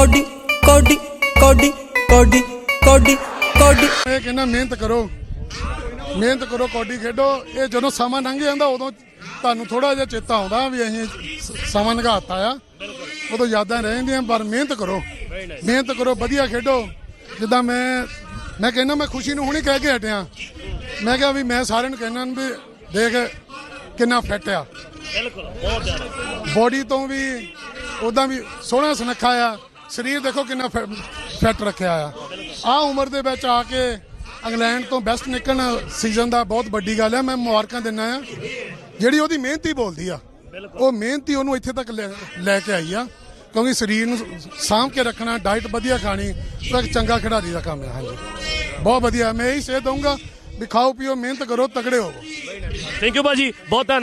Cody ਕੋਡੀ ਕੋਡੀ ਕੋਡੀ ਕੋਡੀ ਕੋਡੀ। ਇਹ ਕਹਿੰਦਾ ਮਿਹਨਤ ਕਰੋ। ਮਿਹਨਤ ਕਰੋ ਕੌਡੀ ਖੇਡੋ। ਇਹ ਜਦੋਂ ਸਮਾਂ ਲੰਘ ਜਾਂਦਾ ਉਦੋਂ ਤੁਹਾਨੂੰ ਥੋੜਾ ਜਿਹਾ ਚੇਤਾ ਆਉਂਦਾ ਵੀ ਅਸੀਂ ਸਮਾਂ ਲੰਘਾਤਾ ਆ। ਉਦੋਂ ਯਾਦਾਂ ਰਹਿ ਜਾਂਦੀਆਂ ਪਰ ਮਿਹਨਤ ਕਰੋ। ਮਿਹਨਤ ਕਰੋ ਵਧੀਆ ਖੇਡੋ। ਜਿੱਦਾਂ ਮੈਂ ਮੈਂ ਕਹਿੰਦਾ ਮੈਂ ਖੁਸ਼ੀ ਨੂੰ ਹੁਣੇ ਕਹਿ ਕੇ ਹਟਿਆ। ਮੈਂ ਕਿਹਾ ਵੀ ਮੈਂ ਸਾਰਿਆਂ ਨੂੰ ਕਹਿਣਾ ਵੀ ਦੇਖ ਕਿੰਨਾ ਫਿੱਟ ਆ। ਬਿਲਕੁਲ ਬਹੁਤ ਜ਼ਿਆਦਾ। ਬੋਡੀ ਤੋਂ ਵੀ ਉਦਾਂ ਵੀ ਸੋਹਣਾ ਸੁਨੱਖਾ ਆ। ਸਰੀਰ ਦੇਖੋ ਕਿੰਨਾ ਫਿੱਟ ਰੱਖਿਆ ਆ। ਆ ਉਮਰ ਦੇ ਵਿੱਚ ਆ ਕੇ ਇੰਗਲੈਂਡ ਤੋਂ ਬੈਸਟ ਨਿਕਲਣ ਸੀਜ਼ਨ ਦਾ ਬਹੁਤ ਵੱਡੀ ਗੱਲ ਹੈ ਮੈਂ ਮੁਬਾਰਕਾਂ ਦਿੰਦਾ ਆ। ਜਿਹੜੀ ਉਹਦੀ ਮਿਹਨਤੀ ਬੋਲਦੀ ਆ, ਉਹ ਮਿਹਨਤੀ ਉਹਨੂੰ ਇੱਥੇ ਤੱਕ ਲੈ ਲੈ ਕੇ ਆਈ ਆ। ਕਿਉਂਕਿ ਸਰੀਰ ਨੂੰ ਸਾਂਭ ਕੇ ਰੱਖਣਾ ਡਾਈਟ ਵਧੀਆ ਖਾਣੀ ਤਾਂ ਇੱਕ ਚੰਗਾ ਖਿਡਾਰੀ ਦਾ ਕੰਮ ਹੈ ਹਾਂਜੀ। ਬਹੁਤ ਵਧੀਆ। ਮੈਂ ਇਹੀ ਸੇਧ ਦਊਂਗਾ ਵੀ ਖਾਓ, ਪੀਓ, ਮਿਹਨਤ ਕਰੋ ਤਗੜੇ ਹੋਵੋ। ਥੈਂਕ ਯੂ ਭਾਜੀ। ਬਹੁਤ ਧੰਨ